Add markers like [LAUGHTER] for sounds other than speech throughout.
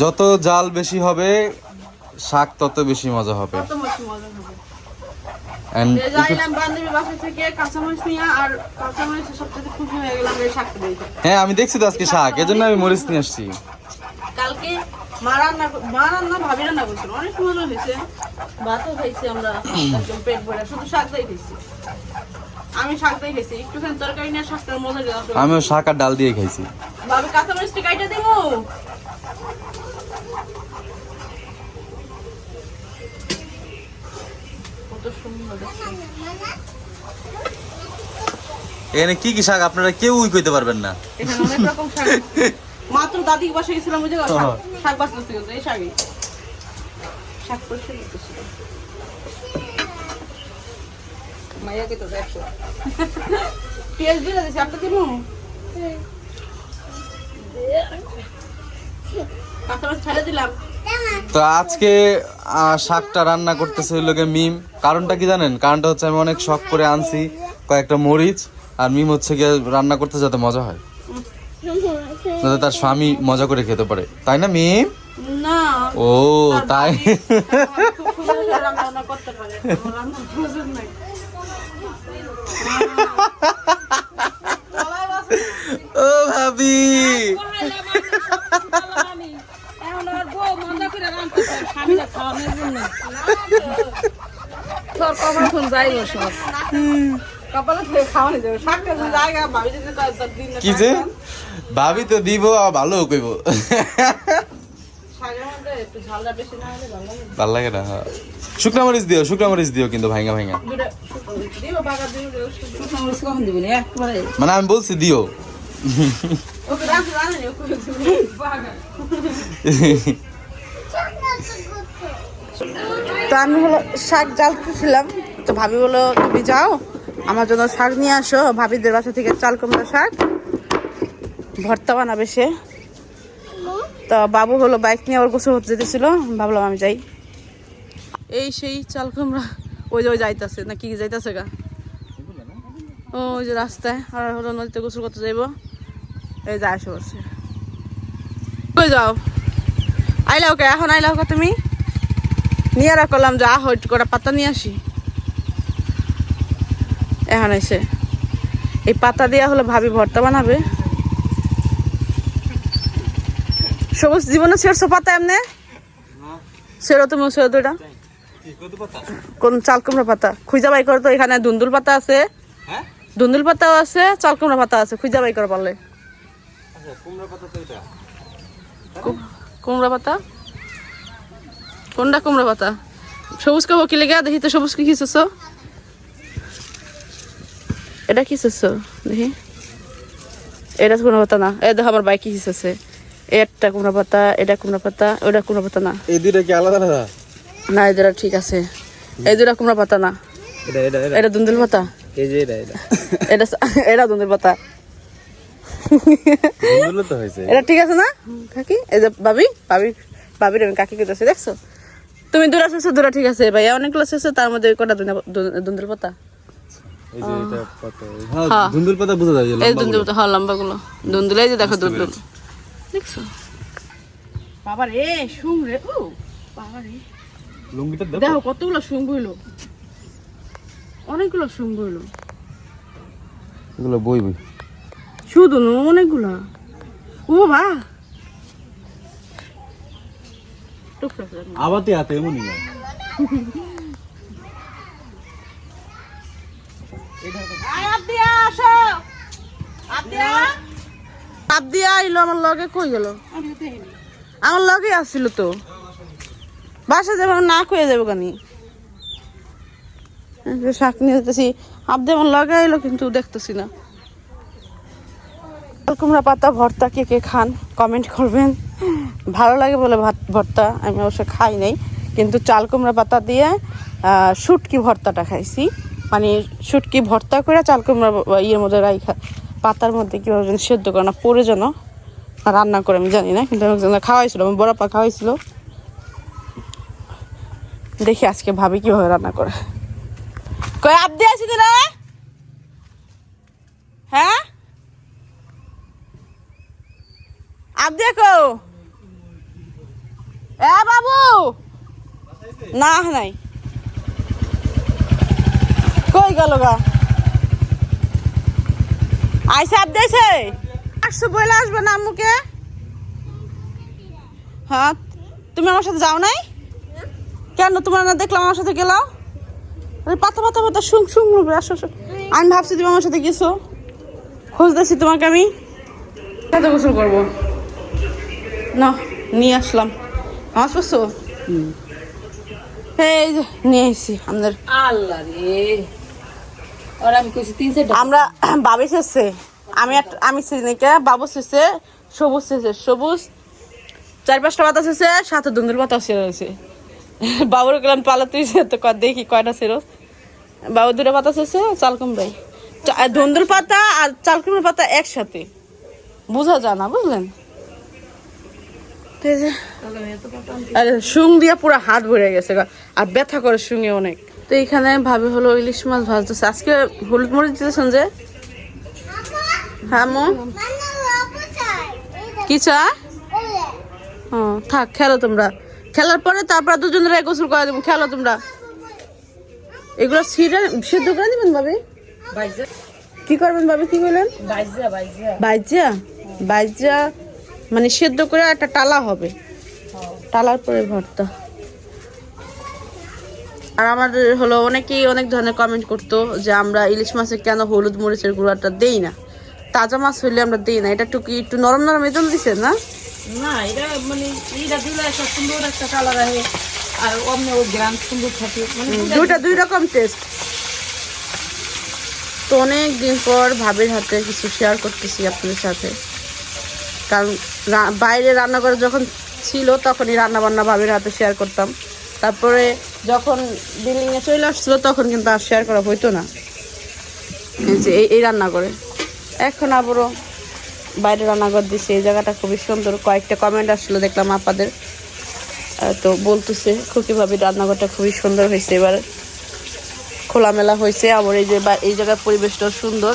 যত জাল বেশি হবে শাক তত বেশি মজা হবে। হয়ে হ্যাঁ আমি দেখছি তো আজকে শাক এজন্য আমি মরিচ নিয়ে আসছি। কালকে মা রান্না মা রান্না ভাবি রান্না করছিল। অনেক মজা হয়েছে। ভাতও খাইছি আমরা একদম পেট ভরে শুধু শাক দিয়ে খাইছি। আমি শাক দিয়ে খাইছি একটুখানি তরকারি নিয়ে শাকটার মজা দিলাম আমিও শাক আর ডাল দিয়ে খাইছি। কাইটা দেবো। এখানে কি কি শাক আপনারা কেউই কইতে পারবেন না। এখানে অনেক রকম শাক। [LAUGHS] মাত্র দাদি বাসা গেছিলাম ওই জায়গায় শাক- শাক এই শাকই। শাক পরিষ্কার করতেছিল। মাইয়াকে তো দেখো পেঁয়াজ দিয়ে দিয়েছি একটা দিব তো আজকে শাকটা রান্না করতেছে হইল গিয়ে মিম। কারণটা কি জানেন? কারণটা হচ্ছে আমি অনেক শখ করে আনছি কয়েকটা মরিচ আর মিম হচ্ছে গিয়ে রান্না করতে যাতে মজা হয়। যাতে তার স্বামী মজা করে খেতে পারে। তাই না মিম? ও তাই? তোর কপাল যাইব সব। জায়গা ভাবি কি যে? ভাবি তো দিব ভালো কইব। লাগে ভালো লাগে না হ্যাঁ। শুকনা মরিচ দিও শুকনা মরিচ দিও কিন্তু ভাঙা ভাঙা। মানে আমি বলছি দিও। তো আমি হলো শাক জ্বালতেছিলাম। তো ভাবি বলো তুমি যাও, আমার জন্য শাক নিয়ে আসো। ভাবিদের বাসা থেকে চাল কুমড়া শাক। ভর্তা বানাবে সে। তো বাবু হলো বাইক নিয়ে ওর গোসল হতে যেতেছিল। ভাবলাম আমি যাই। এই সেই চাল কুমড়া ওই যে ওই যাইতাছে না কি যাইতাছে গা? ও ওই যে রাস্তায় আর হলো নদীতে গোসল করতে যাইব। এই যা আসে বসে কই যাও? আইলাও কে? এখন আইলাও কে তুমি? নিয়ে রাখলাম যে আহ করে পাতা নিয়ে আসি। এখন এসে এই পাতা দেওয়া হলো ভাবি ভর্তা বানাবে। সবুজ জীবনে ছেড়ছো পাতা এমনি? সেরো তুমি সেরো তো এটা কোন চাল কুমড়া পাতা? খুঁজা বাই করো তো এখানে দুন্দুল পাতা আছে। দুন্দুল পাতাও আছে চাল কুমড়া পাতা আছে খুঁজা বাই করো পারলে কুমড়া পাতা কোনটা কুমড়া পাতা? সবুজ কে কি লেগে? দেখি তো সবুজ কি খিসেছ এটা কি খিসেছ দেখি। এটা কুমড়া পাতা না। এ দেখো আমার বাইক কি খিসেছে একটা কুমড়া পাতা এটা কুমড়া পাতা ওটা কুমড়া পাতা না। এই দুইটা কি আলাদা আলাদা? না এই দুটা ঠিক আছে। এই দুটা কুমড়া পাতা না। এটা দুন্দুল পাতা? এটা এটা। দুন্দুল পাতা। এটা ঠিক আছে না? কাকি এই যে ভাবি ভাবি ভাবির আমি কাকি কেটেছে দেখছ? তুমি দূরা শেষে দূরা ঠিক আছে। ভাইয়া অনেকগুলো শেষে তার মধ্যে কটা দুন্দুল পাতা? এই যে পাতা হ্যাঁ হ্যাঁ। ধুন্দুল পাতা বোঝা যায় এই লম্বা দুন্দুল পাতা হ্যাঁ লম্বা গুলো। দুন্দুল এই যে দেখো দুন্দুল। দেখছ? বাবা রে শুং রে ও বাবা রে। লুঙ্গিটা দাও দেখো কতগুলো শুং হইল অনেকগুলো শুং হইল এগুলো বই বই। শুধু না অনেকগুলা। ও বা। আবাতে হাতে এমনই না। আইলো আমার লগে কই গেল? আমার লগে আসছিল তো। বাসা যাবে না কয়ে যাব কানি শাক নিয়ে যেতেছি আবদি যেমন লগে আইলো কিন্তু দেখতেছি না। কুমড়া পাতা, ভর্তা কে কে খান কমেন্ট করবেন। ভালো লাগে বলে ভাত, ভর্তা, আমি অবশ্য খাই নাই। কিন্তু চাল, কুমড়া পাতা দিয়ে শুটকি ভর্তাটা খাইছি। মানে শুটকি ভর্তা করে চাল, কুমড়া ইয়ের মধ্যে রাইখা, পাতার মধ্যে কীভাবে যেন সেদ্ধ করে না পরে যেন, রান্না করে, আমি জানি না, কিন্তু একজন খাওয়াইছিল, আমার বড় পা খাওয়াইছিল। দেখি আজকে ভাবি কীভাবে রান্না করে। কই, আবদি আছি রে? হ্যাঁ? আবদি কো? এ বাবু! না, নাই। কই গেল গা? আইসে আপ দিয়েছে আসছো বলে আসবে না আম্মুকে? হ্যাঁ তুমি আমার সাথে যাও নাই? কেন তোমার না দেখলাম আমার সাথে গেলাও? আরে পাতা পাতা পাতা শুং শুং আসো আমি ভাবছি তুমি আমার সাথে গেছো। খুঁজতেছি তোমাকে আমি। কত গোসল করব? না নিয়ে আসলাম। নামাজ পড়ছো? এই যে নিয়ে এসেছি আমাদের। আল্লাহ রে। আর আমি কইছি তিন চারটা আমরা বাবি শেষে। আমি আমি সিনিকে বাবু শেষে সবুজ শেষে। সবুজ চার পাঁচটা পাতা শেষে সাথে দুন্দুর পাতা ছিল রয়েছে বাবুর গেলাম পালা তুই তো দেখি কয়টা ছিল। বাবু দুটো পাতা শেষে চাল কুমড়াই ধুন্দুর পাতা আর চাল কুমড়োর পাতা একসাথে। বোঝা যায় না বুঝলেন? আর শুং দিয়ে পুরো হাত ভরে গেছে আর ব্যথা করে শুঙে অনেক। তো এখানে ভাবে হলো ইলিশ মাছ ভাজতেছে। আজকে হলুদ মরিচ দিতেছেন যে? হ্যাঁ কি চা? ও থাক খেলো তোমরা। খেলার পরে তারপর দুজনের গোসল করে দেবো। খেলো তোমরা। এগুলো সিরে সিদ্ধ করে দিবেন ভাবি? বাইজা। কি করবেন ভাবি কি বললেন? বাইজা বাইজা। মানে সেদ্ধ করে একটা টালা হবে। টালার পরে ভর্তা। আর আমাদের হলো অনেকেই অনেক ধরনের কমেন্ট করতো যে আমরা ইলিশ মাছে কেন হলুদ মরিচের গুঁড়াটা দেই না? তাজা মাছ হইলে আমরা দেই না। এটা একটু কি একটু নরম নরম এই জন্য দিচ্ছেন না? না এটা মানে এটা দিলে একটা সুন্দর একটা কালার আসে আর অন্য ও গ্রাম সুন্দর থাকে। মানে দুইটা দুই রকম টেস্ট তো অনেক দিন পর ভাবির হাতে কিছু শেয়ার করতেছি আপনাদের সাথে। কারণ বাইরে রান্নাঘরে যখন ছিল তখনই রান্না বান্না ভাবির হাতে শেয়ার করতাম। তারপরে যখন বিল্ডিংয়ে চলে আসছিল তখন কিন্তু আর শেয়ার করা হইতো না। এই যে এই- এই রান্না করে। এখন আবারও বাইরে রান্নাঘর দিছে, এই জায়গাটা খুবই সুন্দর। কয়েকটা কমেন্ট আসলো, দেখলাম আপাদের। তো বলতেছে, খুকি ভাবি, রান্নাঘরটা খুবই সুন্দর হয়েছে এবার। খোলামেলা হয়েছে, আবার এই যে এই জায়গার পরিবেশটাও সুন্দর।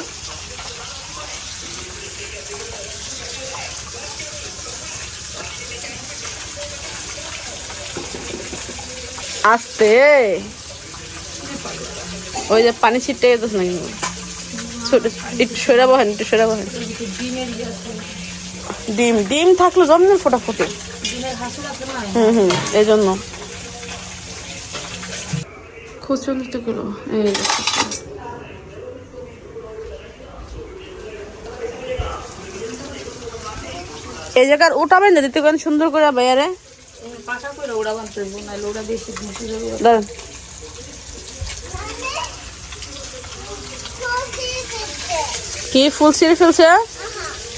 আস্তে! ওই যে পানি ছিটে গেছে নাকি? ছোট একটু সরা বহেন একটু সরা বহেন। ডিম ডিম থাকলে জন্মের ফোটা ফুটে ডিমের হাসুর আছে না হুম হুম এই জন্য এই জায়গার উঠাবেন না দিতে সুন্দর করে বাইরে। পাকা করে বেশি যাবে দাঁড়ান কি? ফুল ছিঁড়ে ফেলছে?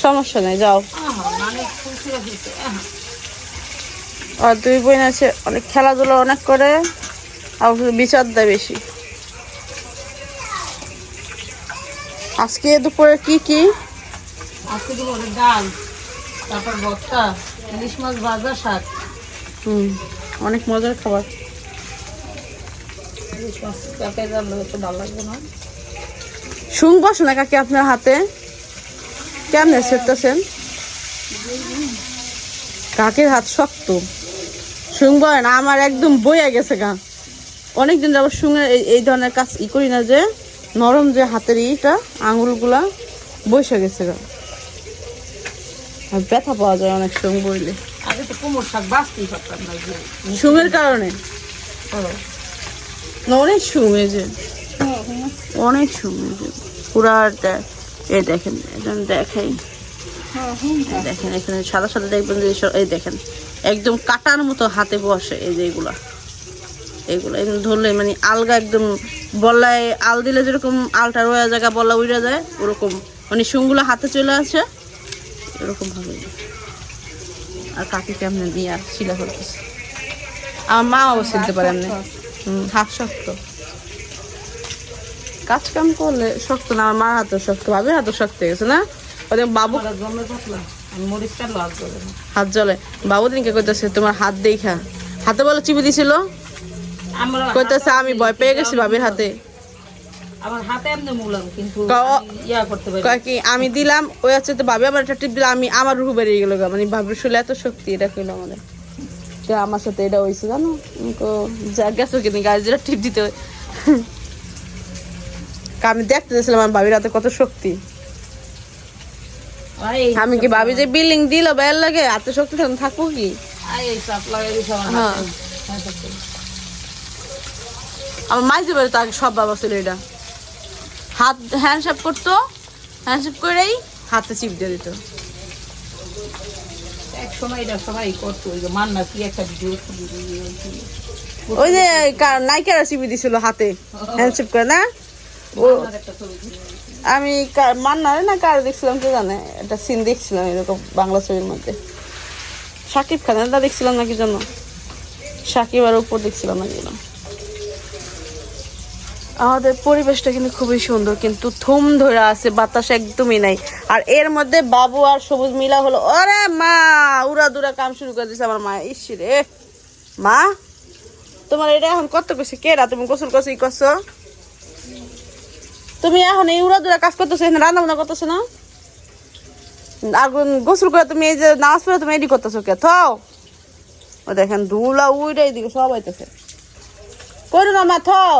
সমস্যা নেই যাও। আর দুই বোন আছে অনেক খেলাধুলা অনেক করে আর বিচার দেয় বেশি। আজকে দুপুরে কি কি? আজকে বলে ডাল তারপর ভর্তা ইলিশ মাছ ভাজা শাক। হুম অনেক মজার খাবার। ইলিশ মাছ ভালো লাগবে না। শুং বসে না কাকি আপনার হাতে। কেমনে সেরতেছেন কাকের হাত শক্ত। শুং বয় না আমার একদম বইয়া গেছে গা। অনেকদিন যাব শুঙে এই ধরনের কাজ ই করি না যে নরম যে হাতের ইটা আঙুলগুলা বসে গেছে গা। আর ব্যথা পাওয়া যায় অনেক শুং বইলে। আগে তো কোমর শাক বাঁচতেই পারতাম না যে শুঙের কারণে? অনেক শুং এই যে। অনেক যে পুরা দে- এই দেখেন একদম দেখাই। দেখেন, এখানে সাদা সাদা দেখবেন যে এই দেখেন, একদম কাটার মতো হাতে বসে এই যে এগুলা। এগুলো এমনি ধরলে মানে আলগা একদম বল্লায় আল দিলে যেরকম আলটা রয়ে জায়গা, বল্লা উড়ে যায়, ওরকম। মানে শুংগুলো হাতে চলে আসে, এরকম ভাবে আর কাকি কেমনে দিয়ে আর শিলা করতেছে? আমার মা অবশ্য দিতে পারে হাত শক্ত। কাজ কাম করলে শক্ত না আমার মার হাতও শক্ত ভাবির হাতও শক্ত হয়ে গেছে না? ওদের বাবু হাত হাত জ্বলে বাবু দিনকে কইতেছে তোমার হাত দেখা। হাতে বলে চিপি দিছিল। কইতেছে আমি ভয় পেয়ে গেছি ভাবির হাতে। হাতে কিন্তু আমি দিলাম ওই হচ্ছে তো ভাবি আমার একটা টিপ দিলাম আমি আমার রুহু বেরিয়ে গেল মানে ভাবির শুলে এত শক্তি এটা কইলো আমাদের। আমার সাথে এটা হয়েছে জানো? গেছো কিনে গাছ যেটা টিপ দিতে হয়। আমি দেখতে চাইছিলাম আমার ভাবির হাতে কত শক্তি। আমি কি ভাবি যে বিল্ডিং দিল বেল লাগে? হাতে শক্তি থাকুন থাকব কি? আমার হ্যাঁ। হ্যাঁ। আমার মাইজে বাড়ি তো আগে সব বাবা ছিল এটা। হাত হ্যান্ডশেপ করতো হ্যান্ডশেপ করেই হাতে চিপ দিয়ে দিত। এক সময় করতো ওই যে নায়িকারা চিপি দিছিল হাতে হ্যান্ডশেপ করে না। আমি মান্নারে না কার দেখছিলাম কে জানে? একটা সিন দেখছিলাম এরকম বাংলা ছবির মধ্যে। সাকিব খান এটা দেখছিলাম নাকি জানো সাকিব আর উপর দেখছিলাম নাকি আমাদের পরিবেশটা কিন্তু খুবই সুন্দর, কিন্তু থুম ধরে আছে, বাতাস একদমই নাই। আর এর মধ্যে বাবু আর সবুজ মিলা হলো, ওরে মা, উড়া দুরা কাম শুরু করে দিছে আমার মা। ইস রে, মা, তোমার এটা এখন কত কইছে কেরা তুমি গোসল করছ, ই করছ? তুমি এখন এই উড়া দুরা কাজ করতেছো এখানে রান্না বান্না করতেছো না? আর গোসল করে তুমি এই যে নামাজ পড়ে তুমি এডি করতেছো কে? থাও। ও দেখেন ধুলা উইটা এইদিকে সব হইতেছে করো না মা থাও।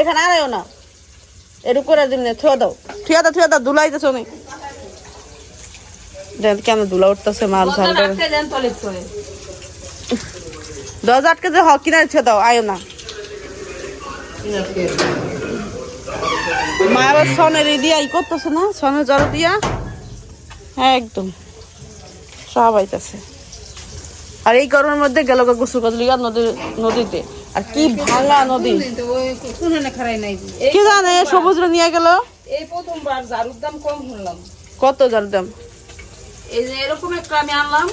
এখানে আড়াইও না। এটু করে দিন থুয়া দাও। থুয়া দাও থুয়া দাও ধুলা হইতেছো নি দেখ কেন ধুলা উঠতেছে মাল ঝাল দেন। দরজা আটকে যে হ কিনারে থুয়া দাও আয়ো না। মা আবার সনের দিয়া ই করতেছে না? সনের জল দিয়া? হ্যাঁ একদম। সব আইতাছে। আর এই গরমের মধ্যে গেল গোসল করতে লিগা নদী নদীতে। আর কি ভাঙা নদী। কি জানে সবুজরা নিয়ে গেল? এই প্রথমবার ঝাড়ুর দাম কম শুনলাম। কত জাল দাম? এই যে এরকম একটা আমি আনলাম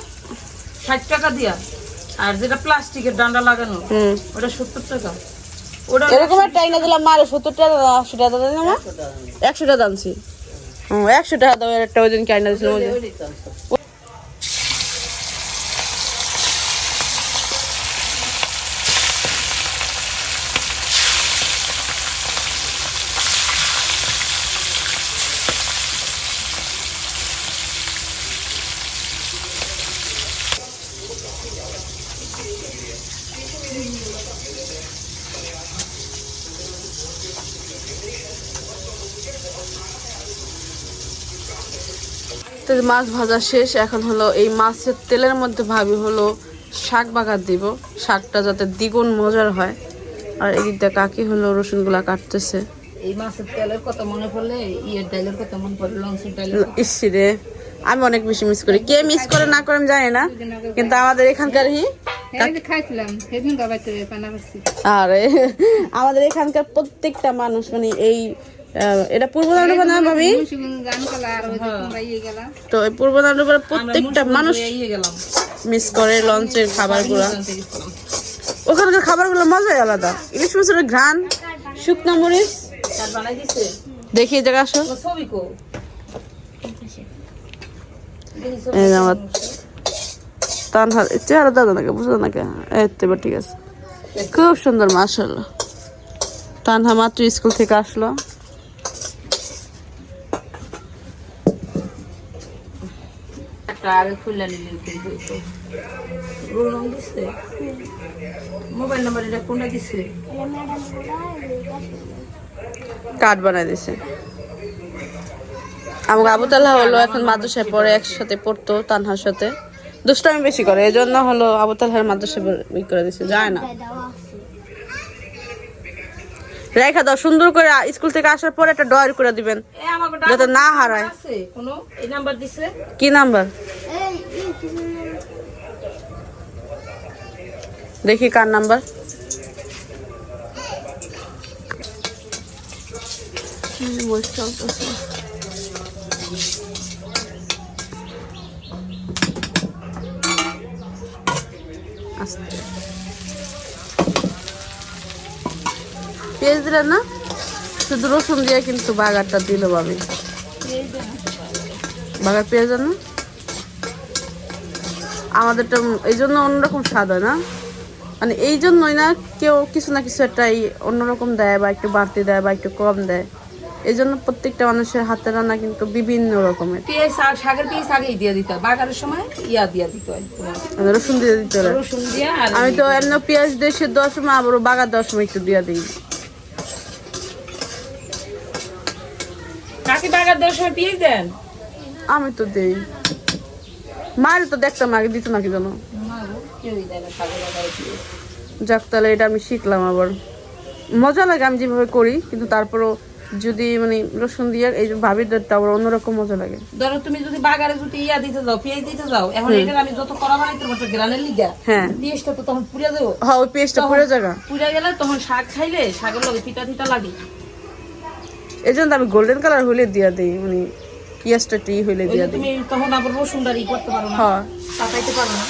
ষাট টাকা দিয়া। আর যেটা প্লাস্টিকের ডান্ডা লাগানো ওটা সত্তর টাকা। ওটা এরকম একটা আইনা দিলাম মারে সত্তর টাকা আশি টাকা দাও না একশো টাকা দামছি হুম একশো টাকা দাম একটা ওই দিন আইনা দিয়েছিলাম তো মাছ ভাজা শেষ এখন হলো এই মাছের তেলের মধ্যে ভাবি হলো শাক বাগার দিব। শাকটা যাতে দ্বিগুণ মজার হয়। আর এদিক দিয়ে কাকি হলো রসুনগুলা কাটতেছে। এই মাছের তেলের কথা মনে পড়লে ইয়ের ডাইলের কথা মনে পড়লে লঞ্চের ডাইলের ইসি রে আমি অনেক বেশি মিস করি। কে মিস করে না করে আমি জানি না কিন্তু আমাদের এখানকার হি করছি আরে আমাদের এখানকার প্রত্যেকটা মানুষ মানে এই এটা পূর্ব দান্ডবা না ভাবি? গান কলা আর ওই যে তোমরা ইয়ে গেলা তো এই পূর্ব দান্ডবার প্রত্যেকটা মানুষ ইয়ে মিস করে লঞ্চের খাবারগুলো। গেছিলাম ওখানকার খাবারগুলো মজাই আলাদা। ইলিশ মাছের ঘ্রাণ শুকনা মরিচ। তার বানাই দিছে। দেখি এই জায়গা আসো। আমার তানহার চেহারা দাদা নাকি বুঝলো নাকি? এবার ঠিক আছে। খুব সুন্দর মাসাল্লাহ তানহা মাত্র স্কুল থেকে আসলো। একটা আগে খুললে নিলেন কিন্তু দিছে? মোবাইল নাম্বার এটা কোনটা দিছে? কার্ড বানাই দিছে। আমাকে আবু তাল্লাহ হলো এখন মাদ্রাসায় পড়ে, একসাথে পড়তো তানহার সাথে। দুষ্টামি বেশি করে এই জন্য হলো আবু তাল্লাহের মাদ্রাসায় করে দিছে, যায় না। রেখা দাও সুন্দর করে স্কুল থেকে আসার পরে একটা ডয়ার করে দিবেন। যাতে না হারায়। কোনো? নাম্বার দিছে? কি নাম্বার? দেখি কার নাম্বার। আস্তে। পেঁয়াজ দিলেন না শুধু রসুন দিয়ে কিন্তু বাগারটা দিল ভাবি। বাগার পেঁয়াজ না আমাদেরটা এই জন্য অন্যরকম স্বাদ হয় না। মানে এই জন্যই না কেউ কিছু না কিছু একটা অন্যরকম দেয় বা একটু বাড়তি দেয় বা একটু কম দেয়। এই জন্য প্রত্যেকটা মানুষের হাতের রান্না কিন্তু বিভিন্ন রকমের। পেঁয়াজ শাক শাকের পেঁয়াজ আগেই দিয়ে দিতে হয়। বাগারের সময় ইয়া দিয়া দিতে হয়। রসুন দিয়ে দিতে হবে রসুন দিয়া আমি তো এমনি পেঁয়াজ দিয়ে সেদ্ধ দেওয়ার সময় আবার বাগার দেওয়ার সময় একটু দিয়ে দিই। কাকি বাগার দেওয়ার সময় পেঁয়াজ দেন? আমি তো দেই। মায়ের তো দেখতাম আগে দিত নাকি যেন না গো, কেউই দেয় না শাকের বাগারে পেঁয়াজ। যাক তাহলে এটা আমি শিখলাম আবার। মজা লাগে আমি যেভাবে করি কিন্তু তারপরও যদি মানে রসুন দিয়ে এই যে ভাবির দাঁতটা আবার অন্যরকম মজা লাগে। ধরো তুমি যদি বাগারে যদি ইয়া দিতে যাও পেঁয়াজ দিতে যাও এখন এটা আমি যত করা বানাইতে পারতো গ্রানের লিগা হ্যাঁ। পেঁয়াজটা তো তখন পুড়িয়া দেবো হ্যাঁ ওই পেস্টটা পুরো জায়গা পুড়িয়া গেলে তখন শাক খাইলে শাকের লগে তিতা তিতা লাগে। এই জন্য আমি গোল্ডেন কালার হইলে দিয়া দিই মানে পেঁয়াজটা টি হইলে দিয়া দিই। তুমি তখন আবার রসুনটা ই করতে পারো না। হ্যাঁ। পাকাইতে পারো না।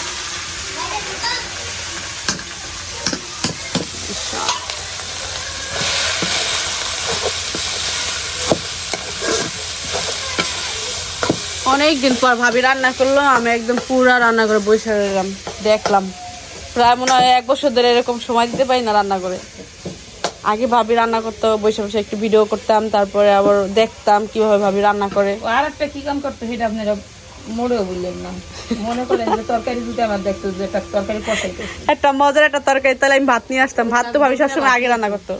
অনেক দিন পর ভাবি রান্না করল আমি একদম পুরা রান্না করে বসে দেখলাম। প্রায় মনে হয় এক বছর ধরে এরকম সময় দিতে পারি না রান্না করে আগে ভাবি রান্না করতো বসে বসে একটু ভিডিও করতাম তারপরে আবার দেখতাম কীভাবে ভাবি রান্না করে। আর একটা কি কাম করতে সেটা আপনারা মোড়েও বললেন না। মনে করেন যে তরকারি যদি আমার দেখতো যে একটা তরকারি একটা মজার একটা তরকারি তাহলে আমি ভাত নিয়ে আসতাম। ভাত তো ভাবি সবসময় আগে রান্না করতো।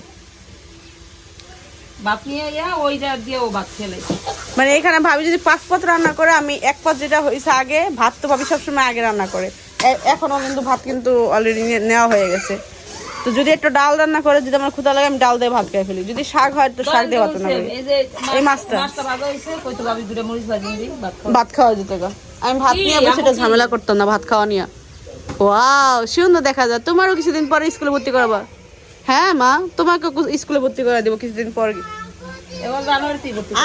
ভাত নিয়ে ইয়া দিয়ে ও ভাত খেলে। মানে এখানে ভাবি যদি পাঁচ পথ রান্না করে আমি এক পথ যেটা হয়েছে আগে ভাত তো ভাবি সবসময় আগে রান্না করে। এখনও কিন্তু ভাত কিন্তু অলরেডি নেওয়া হয়ে গেছে। তো যদি একটু ডাল রান্না করে যদি আমার ক্ষুদা লাগে আমি ডাল দিয়ে ভাত খেয়ে ফেলি। যদি শাক হয় তো শাক দিয়ে ভাত করি। এই মাছটা। ভাত খাওয়া। যেত আমি ভাত? নিয়ে কি? ঝামেলা করতাম না ভাত খাওয়া নিয়ে। ওয়াও সুন্দর দেখা যায়। তোমারও কিছুদিন পরে স্কুলে ভর্তি করাবা? হ্যাঁ মা তোমাকে স্কুলে ভর্তি করে দেবো কিছুদিন পর।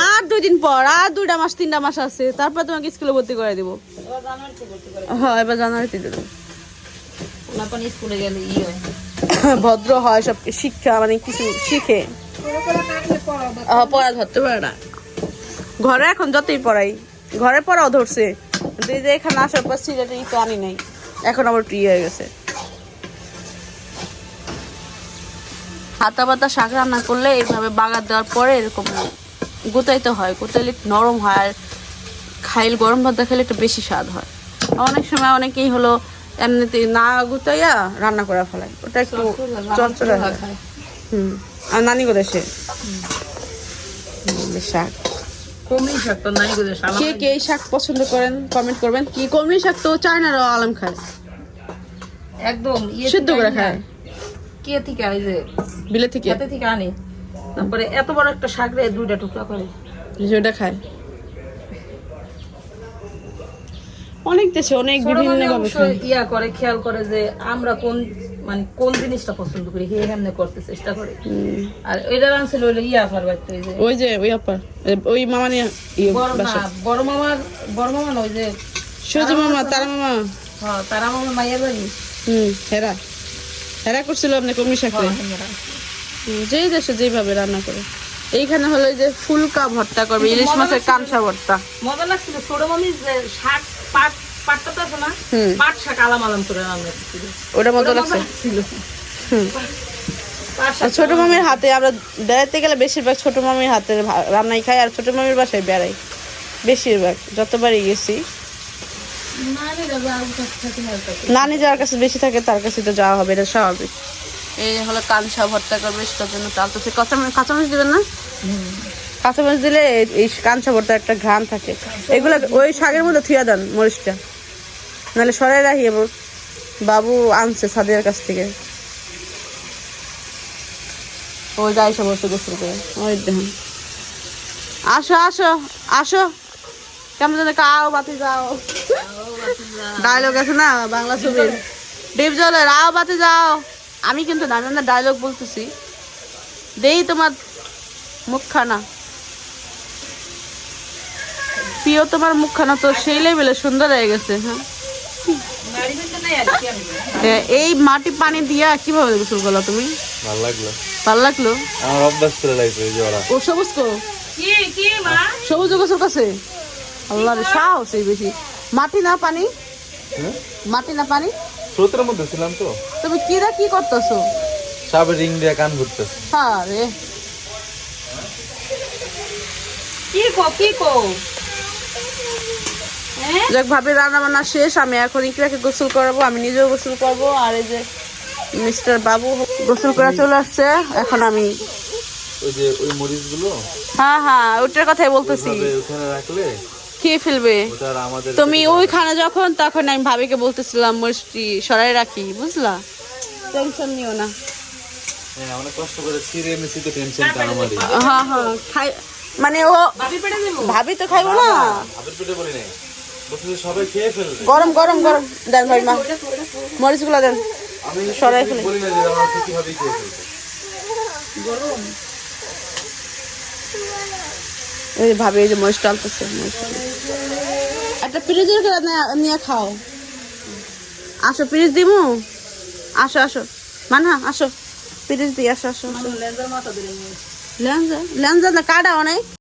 আর দুই দিন পর আর দুইটা মাস তিনটা মাস আছে। তারপর তোমাকে স্কুলে ভর্তি করে দেবো। হ্যাঁ এবার জানুয়ারিতে দেবো। স্কুলে গেলে ই হয় [COUGHS] ভদ্র হয়, সব শিক্ষা মানে কিছু শিখে। পড়া ধরতে পারে না। ঘরে এখন যতই পড়াই, ঘরে পড়াও ধরছে। যে এখানে আসার পর সিলেটে তো আনি নাই। এখন আবার টি হয়ে গেছে। হাতা পাতা শাক রান্না করলে এইভাবে বাগার দেওয়ার পরে এরকম গোতাইতে হয়। গোতাইলে নরম হয়, আর খাইল গরম ভাত খেলে একটু বেশি স্বাদ হয়। অনেক সময় অনেকেই হলো এমনিতে না গুতাইয়া রান্না করে ফেলায় ওটা একটু হয় হুম। আর নানি কোথায় সে? শাক। কে কে এই শাক পছন্দ করেন কমেন্ট করবেন। কি কলমি শাক তো চায়নারও আলম খায়। একদম ইয়ে সিদ্ধ করে খায়। কে থেকে এই যে? বিলে থেকে। থেকে আনি। তারপরে এত বড় একটা শাক রে দুইটা টুকরা করে। ওটা খায়। অনেক দেশে অনেক বিভিন্ন মানে ইয়া করে খেয়াল করে যে আমরা কোন মানে কোন জিনিসটা পছন্দ করি হে হেমনে করতে চেষ্টা করে। আর ওইটা রানছিল হইল ইয়া ফারবার তো যে ওই যে ওই আপা ওই মামা নিয়ে ইয়ে বড় মামার বড় মামা না ওই যে সূর্য মামা তারা মামা। হ্যাঁ তারা মামার মাইয়া বাড়ি। হুম হেরা। হেরা করছিল আপনি। হেঙ্গারা। হুম, যেই দেশে যেভাবে রান্না করে। এইখানে হলো যে ফুলকা ভর্তা করবে ইলিশ মাছের কাঁচা ভর্তা। মজা লাগছিল ছোট মামি যে শাক পাট পাটটা তো আছে না? পাট শাক আলাম আলাম করে রান্না ওটা মজা লাগছে? লাগছিল। আর শাক ছোট মামির হাতে আমরা বেড়াতে গেলে বেশিরভাগ ছোট মামির হাতে রান্নাই খাই আর ছোট মামির বাসায় বেড়াই। বেশিরভাগ যতবারই গেছি। নানি যার কাছে বেশি থাকে তার কাছে তো যাওয়া হবে এটা স্বাভাবিক। এই হলো কাঞ্চা ভর্তা করবে সেটার জন্য কাঁচামরিচ কাঁচামরিচ দেবেন না? কাঁচামরিচ দিলে এই- কাঞ্চা ভর্তা একটা ঘ্রাণ থাকে। এগুলো ওই শাকের মধ্যে থুয়া দেন মরিচটা। নাহলে সরাই রাখি এবার বাবু আনছে সাদিয়ার কাছ থেকে। ওই যাই সব গোসল করে। ওই আসো আসো আসো। কেমন যেন কাও বাতি যাও ডায়লগ আছে না বাংলা ছবির? ডিপ জলে রাও বাতি যাও আমি কিন্তু না ডায়লগ বলতেছি। দেই তোমার মুখখানা। প্রিয় তোমার মুখখানা তো সেই লেভেলে সুন্দর হয়ে গেছে হ্যাঁ? বাড়ি বলতে নাই আর কি আমি। এ, এই মাটি পানি দিয়া কীভাবে গোসল করল তুমি? ভালো লাগল। ভালো লাগল? আমার অভ্যাস করে লাগছে ওরা। ও সবুজ কো? কি কি মা? সবুজ গোসল কাছে আল্লাহ রে সাহস এই বেশি। মাটি না পানি? মাটি না পানি? স্রোতের মধ্যে ছিলাম তো। তুমি কি কিরা কি করতেছো? সব রিং দিয়ে কান ঘুরতেছে। হ্যাঁ রে। কি কো কি কো? হ্যাঁ যাক ভাবি রান্না বান্না শেষ আমি এখন ইকরাকে গোসল করাবো আমি নিজেও গোসল করব আর এই যে মিস্টার বাবু গোসল করে চলে আসছে এখন আমি ওই যে ওই মরিচগুলো? হ্যাঁ হ্যাঁ ওটার কথাই বলতেছি। ওখানে রাখলে খেয়ে ফেলবে? তুমি ওইখানে যখন তখন আমি ভাবিকে বলতেছিলাম মরিচটি সরাই রাখি বুঝলা? টেনশন নিও না। হ্যাঁ হ্যাঁ হ্যাঁ খাই মানে ও ভাবি পেটে দেবো? ভাবি তো খাইবো না। গরম গরম গরম। দেন ভাই মা। মরিচগুলো দেন। সরাই ফেলে। এই ভাবি এই যে মরিচ টালতেছে মরিচ। একটা ফ্রিজের করে নিয়ে খাও। আসো ফ্রিজ দিমু? আসো আসো। মানা আসো। ফ্রিজ দিয়ে আসো আসো আসো। লেঞ্জা লেঞ্জা না কাটা অনেক।